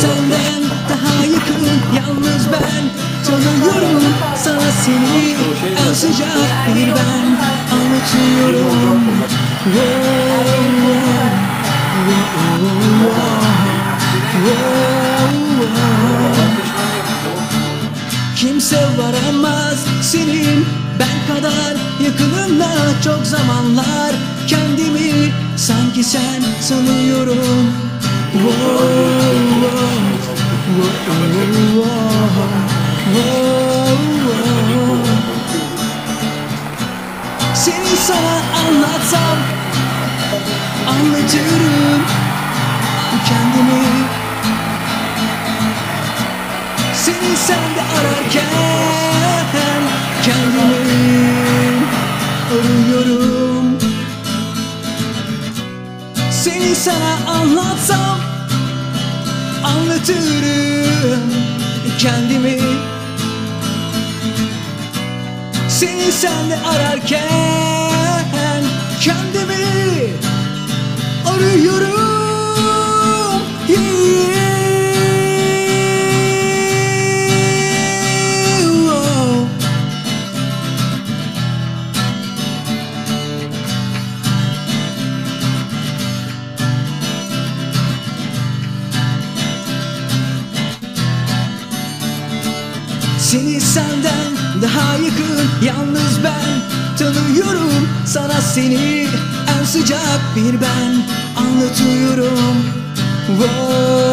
Senden daha yakın. Yalnız ben Tanıyorum sana seni. En sıcak bir ben Anlatıyorum. Oh, oh, oh, Kimse varamaz senin. Ben kadar yakınımda çok zamanlar Kendimi sanki sen sanıyorum. Whoa. Seni sana anlatsam anlatırım kendimi. Seni sende ararken kendimi arıyorum. Seni sana anlatsam anlatırım kendimi. Seni sende ararken kendimi arıyorum Seni senden daha yakın yalnız ben tanıyorum. Sana seni en sıcak bir ben anlatıyorum. Wow,